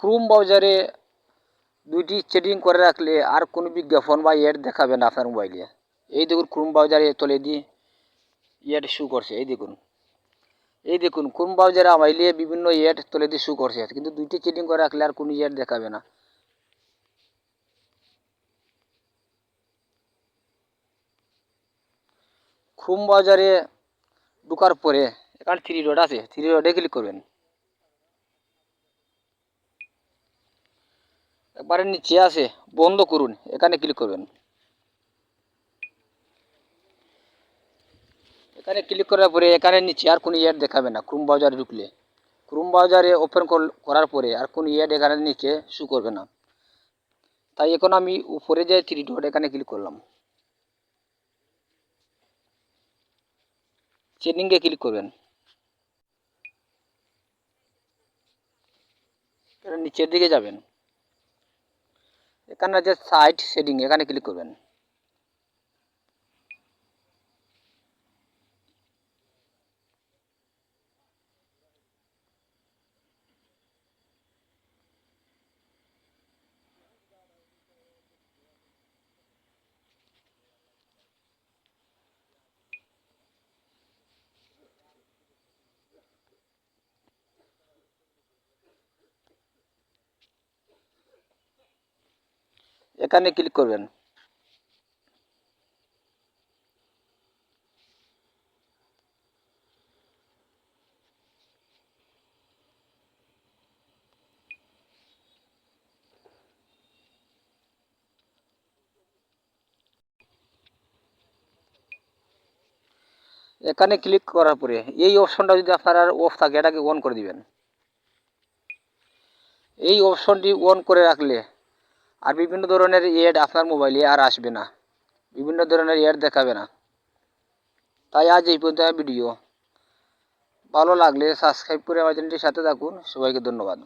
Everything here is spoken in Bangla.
ক্রোম ব্রাউজারে দুইটি সেটিং করে রাখলে আর কোনো বিজ্ঞাপন বা অ্যাড দেখাবে না আপনার মোবাইলে এই দেখুন ক্রোম ব্রাউজারে তলে দিয়ে অ্যাড শু করছে, এই দেখুন। এই দেখুন ক্রোম ব্রাউজারে আমাইলে বিভিন্ন অ্যাড তলে দিয়ে শু করছে। কিন্তু দুইটি সেটিং করে রাখলে আর কোনো অ্যাড দেখাবে না। ক্রোম ব্রাউজারে ঢুকার পরে এখানে থ্রি ডট আছে। থ্রি ডটে ক্লিক করবেন। একবারে নিচে আছে, বন্ধ করুন, এখানে ক্লিক করবেন। এখানে ক্লিক করার পরে এখানে নিচে আর কোনো অ্যাড দেখাবে না ক্রোম ব্রাউজারে ঢুকলে। ক্রোম ব্রাউজারে ওপেন করার পরে আর কোনো অ্যাড এখানে নিচে শু করবে না। তাই এখন আমি উপরে যে থ্রি ডট এখানে ক্লিক করলাম। সেটিংয়ে ক্লিক করবেন। নিচের দিকে যাবেন। এখানে যে সাইট সেটিং এখানে ক্লিক করবেন। এখানে ক্লিক করবেন। এখানে ক্লিক করার পরে এই অপশনটা যদি আপনার অফ থাকে, এটাকে অন করে দিবেন। এই অপশনটি অন করে রাখলে আর বিভিন্ন ধরনের এড আপনার মোবাইলে আর আসবে না। বিভিন্ন ধরনের এড দেখাবে না। তাই আজ এই পর্যন্ত ভিডিও। ভালো লাগলে সাবস্ক্রাইব করে আমার চ্যানেলটির সাথে থাকুন। সবাইকে ধন্যবাদ।